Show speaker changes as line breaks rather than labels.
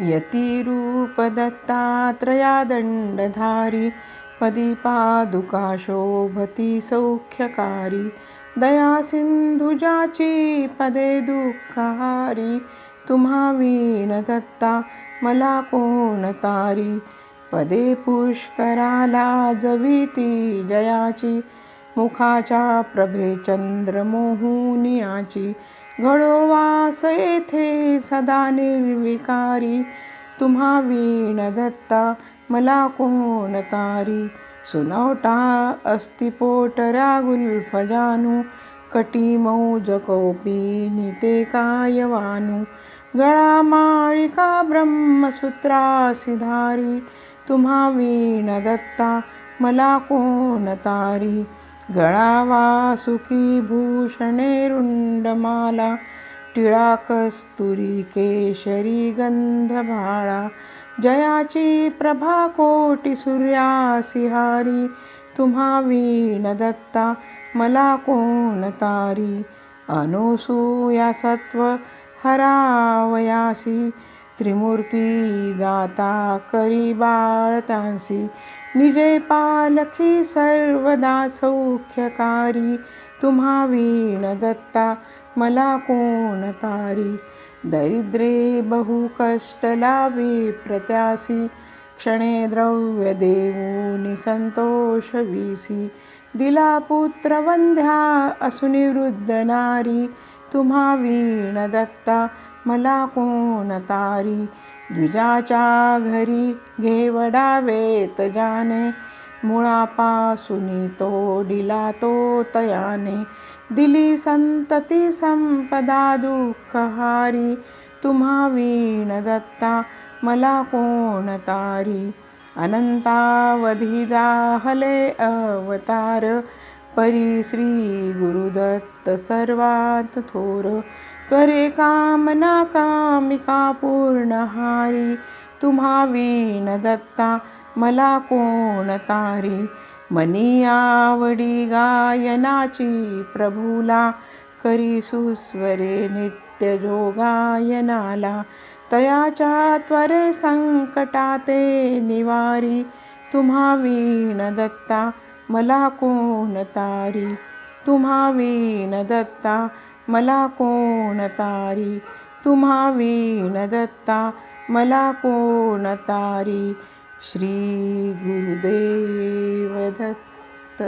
यतिरूपदत्तात्रयादण्डधारी पदिपादुका पदी शोभती सौख्यकारी दया सिंधुजाची पदे दुःखहारी तुम्हा वीण दत्ता मला कोण तारी पदे पुष्कराला जविती जयाची मुखाच्या प्रभे चंद्र घडोवास येथे सदा निर्विकारी. तुम्हा वीण दत्ता मला कोण तारी? सुनवटा अस्ति पोट रागुल फजानु कटी मौज कौपी ते कायवानु. गळा माळिका ब्रह्मसूत्रासी धारी तुम्हा वीण दत्ता मला कोण तारी? गळावा सुखी भूषणे रुंडमाला टिळा कस्तुरी केशरी गंधभाळा जयाची प्रभा कोटी सूर्यासिहारी तुम्हा वीण दत्ता मला कोण तारी? अनुसूया सत्व हरावयासी त्रिमूर्ती जाता करी बाळतांसी निजे पालखी सर्वदा सौख्यकारी. तुम्हा वीण दत्ता मला कोण तारी? दरिद्रे बहु कष्ट लावी प्रत्यासी. क्षणे द्रव्य देऊनी संतोष विसी. दिला पुत्र वंध्या नारी. तुम्हा वीण दत्ता मला कोण तारी? द्विजाच्या घरी घेवडावेत जाने मुळापासून तो दिला तो तयाने. दिली संतती संपदा दुःखहारी तुम्हा वीण दत्ता मला कोण तारी? अनंतावधी जाहले अवतार. परी श्री गुरुदत्त सर्वात थोर. त्वरे कामना कामिका पूर्णहारी तुम्हा वीण दत्ता मला कोण तारी? मनी आवडी गायनाची प्रभूला करी सुस्वरे नित्य जोगायनाला. तयाच्या त्वरे संकटाते निवारी तुम्हा वीण दत्ता मला कोण तारी? तुम्हा वीण दत्ता मला कोण तारी? तुम्हा वीण दत्ता मला कोण तारी? श्री गुरुदेव दत्त।